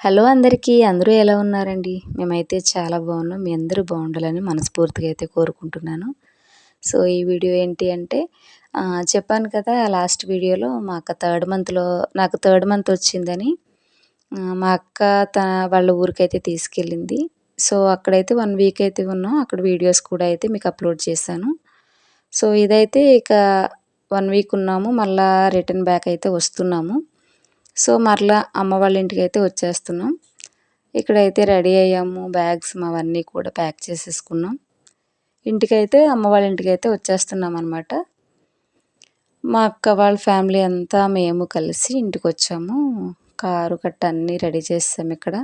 Hello అందరికీ అందరూ ఎలా ఉన్నారండి? మేమైతే చాలా బాగున్నాం. మీ అందరూ బాగుండాలని మనస్ఫూర్తిగా అయితే కోరుకుంటున్నాను. సో ఈ వీడియో ఏంటి అంటే చెప్పాను కదా లాస్ట్ వీడియోలో మా అక్క థర్డ్ మంత్లో నాకు థర్డ్ మంత్ వచ్చిందని మా అక్క తన వాళ్ళ ఊరికైతే తీసుకెళ్ళింది. సో అక్కడైతే వన్ వీక్ అయితే ఉన్నాం. అక్కడ వీడియోస్ కూడా అయితే మీకు అప్లోడ్ చేశాను. సో ఇదైతే ఇక వన్ వీక్ ఉన్నాము. మళ్ళీ రిటర్న్ బ్యాక్ అయితే వస్తున్నాము. సో మరలా అమ్మ వాళ్ళ ఇంటికి అయితే వచ్చేస్తున్నాం. ఇక్కడైతే రెడీ అయ్యాము బ్యాగ్స్ అవన్నీ కూడా ప్యాక్ చేసేసుకున్నాం. ఇంటికైతే అమ్మ వాళ్ళ ఇంటికి అయితే వచ్చేస్తున్నాం అనమాట మా అక్క వాళ్ళ ఫ్యామిలీ అంతా మేము కలిసి ఇంటికి వచ్చాము. కారు కట్ట అన్నీ రెడీ చేస్తాం ఇక్కడ.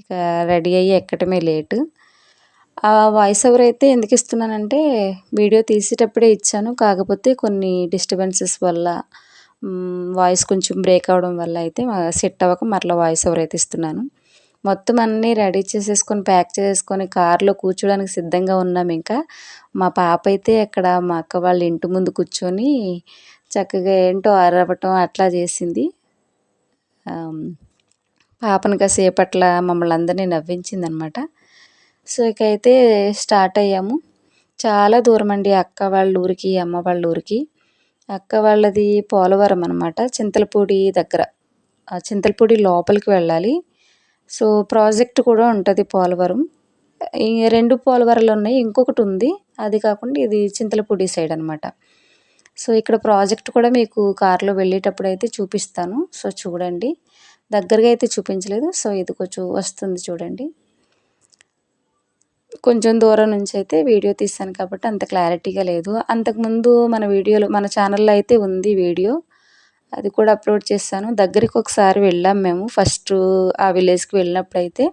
ఇక రెడీ అయ్యి ఎక్కడమే లేటు. ఆ వాయిస్ ఓవర్ అయితే ఎందుకు ఇస్తున్నానంటే వీడియో తీసేటప్పుడే ఇచ్చాను. కాకపోతే కొన్ని డిస్టర్బెన్సెస్ వల్ల వాయిస్ కొంచెం బ్రేక్ అవడం వల్ల అయితే సెట్ అవ్వక మరలా వాయిస్ ఓవర్ అయితే ఇస్తున్నాను. మొత్తం అన్నీ రెడీ చేసేసుకొని ప్యాక్ చేసుకొని కార్లో కూర్చోడానికి సిద్ధంగా ఉన్నాం ఇంకా. మా పాప అయితే అక్కడ మా అక్క వాళ్ళ ఇంటి ముందు కూర్చొని చక్కగా ఏంటో అరవటం అట్లా చేసింది. పాపను కాసేపట్ల మమ్మల్ని అందరినీ నవ్వించింది అనమాట సో ఇక అయితే స్టార్ట్ అయ్యాము. చాలా దూరం అండి అక్క వాళ్ళ ఊరికి అమ్మ వాళ్ళ ఊరికి. అక్క వాళ్ళది పోలవరం అనమాట చింతలపూడి దగ్గర. చింతలపూడి లోపలికి వెళ్ళాలి. సో ప్రాజెక్ట్ కూడా ఉంటుంది పోలవరం. రెండు పోలవరాలు ఉన్నాయి ఇంకొకటి ఉంది. అది కాకుండా ఇది చింతలపూడి సైడ్ అనమాట సో ఇక్కడ ప్రాజెక్ట్ కూడా మీకు కార్లో వెళ్ళేటప్పుడు అయితే చూపిస్తాను. సో చూడండి. దగ్గరగా అయితే చూపించలేదు. సో ఇది కొంచెం వస్తుంది చూడండి. కొంచెం దూరం నుంచి అయితే వీడియో తీస్తాను కాబట్టి అంత క్లారిటీగా లేదు. అంతకుముందు మన వీడియోలో మన ఛానల్లో అయితే ఉంది వీడియో. అది కూడా అప్లోడ్ చేస్తాను. దగ్గరికి ఒకసారి వెళ్ళాం మేము. ఫస్ట్ ఆ విలేజ్కి వెళ్ళినప్పుడు అయితే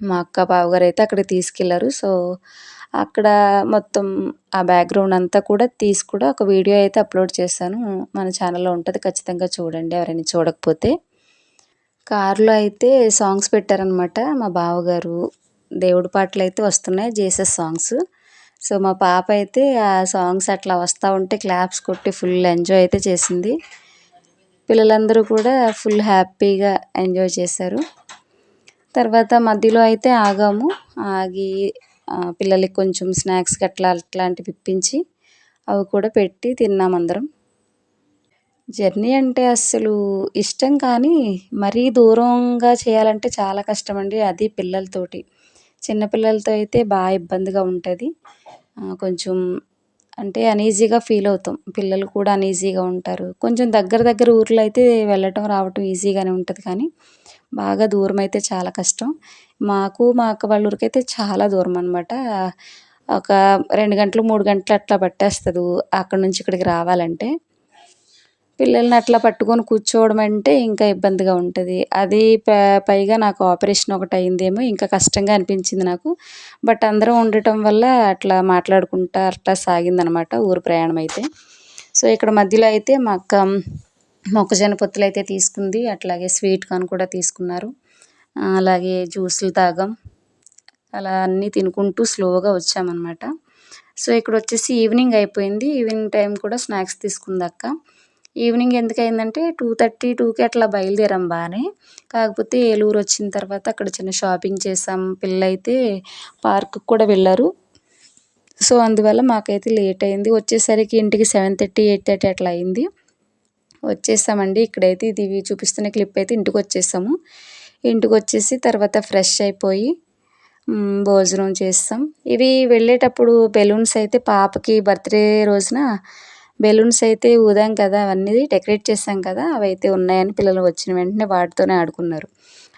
మా అక్క బావగారు అయితే అక్కడికి తీసుకెళ్ళారు. సో అక్కడ మొత్తం ఆ బ్యాక్గ్రౌండ్ అంతా కూడా తీసి కూడా ఒక వీడియో అయితే అప్లోడ్ చేశాను మన ఛానల్లో ఉంటుంది. ఖచ్చితంగా చూడండి ఎవరైనా చూడకపోతే. కారులో అయితే సాంగ్స్ పెట్టారనమాట మా బావగారు. దేవుడి పాటలు అయితే వస్తున్నాయి జీసస్ సాంగ్స్. సో మా పాప అయితే ఆ సాంగ్స్ అట్లా వస్తూ ఉంటే క్లాప్స్ కొట్టి ఫుల్ ఎంజాయ్ అయితే చేసింది. పిల్లలందరూ కూడా ఫుల్ హ్యాపీగా ఎంజాయ్ చేశారు. తర్వాత మధ్యలో అయితే ఆగాము. ఆగి పిల్లలకి కొంచెం స్నాక్స్ అట్లా అట్లాంటివి ఇప్పించి అవి కూడా పెట్టి తిన్నాం అందరం. జర్నీ అంటే అస్సలు ఇష్టం కానీ మరీ దూరంగా చేయాలంటే చాలా కష్టం అండి అది పిల్లలతోటి. చిన్నపిల్లలతో అయితే బాగా ఇబ్బందిగా ఉంటుంది. కొంచెం అంటే అనీజీగా ఫీల్ అవుతాం. పిల్లలు కూడా అనీజీగా ఉంటారు. కొంచెం దగ్గర దగ్గర ఊర్లో అయితే వెళ్ళటం రావటం ఈజీగానే ఉంటుంది కానీ బాగా దూరం అయితే చాలా కష్టం. మాకు మా అక్క వాళ్ళ ఊరికి అయితే చాలా దూరం అనమాట ఒక రెండు గంటలు మూడు గంటలు అట్లా పట్టేస్తుంది అక్కడ నుంచి ఇక్కడికి రావాలంటే. పిల్లల్ని అట్లా పట్టుకొని కూర్చోవడం అంటే ఇంకా ఇబ్బందిగా ఉంటుంది. అది పైగా నాకు ఆపరేషన్ ఒకటి అయిందేమో ఇంకా కష్టంగా అనిపించింది నాకు. బట్ అందరం ఉండటం వల్ల అట్లా మాట్లాడుకుంటా అట్లా సాగిందనమాట ఊరు ప్రయాణం అయితే. సో ఇక్కడ మధ్యలో అయితే మా అక్క మొక్కజొన్న పొత్తులు అయితే తీసుకుంది. అట్లాగే స్వీట్ కార్న్ కూడా తీసుకున్నారు. అలాగే జ్యూసులు తాగాం. అలా అన్నీ తినుకుంటూ స్లోగా వచ్చామన్నమాట సో ఇక్కడ వచ్చేసి ఈవినింగ్ అయిపోయింది. ఈవినింగ్ టైం కూడా స్నాక్స్ తీసుకుంది అక్క. ఈవినింగ్ ఎందుకు అయిందంటే టూ థర్టీ టూకి అట్లా బయలుదేరాం బాగానే కాకపోతే ఏలూరు వచ్చిన తర్వాత అక్కడ చిన్న షాపింగ్ చేసాం. పిల్లలైతే పార్క్కి కూడా వెళ్ళారు. సో అందువల్ల మాకైతే లేట్ అయింది. వచ్చేసరికి ఇంటికి సెవెన్ థర్టీ ఎయిట్ థర్టీ అట్లా అయింది. వచ్చేసామండి. ఇక్కడైతే ఇది చూపిస్తున్న క్లిప్ అయితే ఇంటికి వచ్చేసాము. ఇంటికి వచ్చేసి తర్వాత ఫ్రెష్ అయిపోయి భోజనం చేస్తాం. ఇవి వెళ్ళేటప్పుడు బెలూన్స్ అయితే పాపకి బర్త్డే రోజున బెలూన్స్ అయితే ఊదాం కదా అవన్నీ డెకరేట్ చేసాం కదా అవి అయితే ఉన్నాయని పిల్లలు వచ్చిన వెంటనే వాటితోనే ఆడుకున్నారు.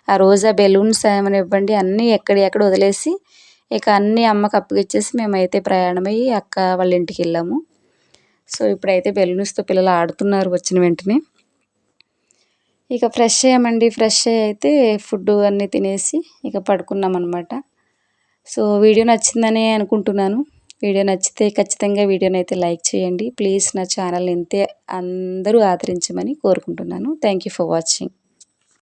ఆ రోజు ఆ బెలూన్స్ ఏమైనా ఇవ్వండి అన్నీ ఎక్కడి ఎక్కడ వదిలేసి ఇక అన్నీ అమ్మకి అప్పగిచ్చేసి మేమైతే ప్రయాణమయ్యి అక్క వాళ్ళ ఇంటికి వెళ్ళాము. సో ఇప్పుడైతే బెలూన్స్తో పిల్లలు ఆడుతున్నారు వచ్చిన వెంటనే. ఇక ఫ్రెష్ అయ్యామండి ఫ్రెష్ అయ్యి అయితే ఫుడ్ అన్నీ తినేసి ఇక పడుకున్నాం అనమాట సో వీడియో నచ్చిందని అనుకుంటున్నాను. వీడియో నచ్చితే ఖచ్చితంగా వీడియోని అయితే లైక్ చేయండి. ప్లీజ్ నా ఛానల్ ఇంతే అందరూ ఆదరించమని కోరుకుంటున్నాను. Thank you for watching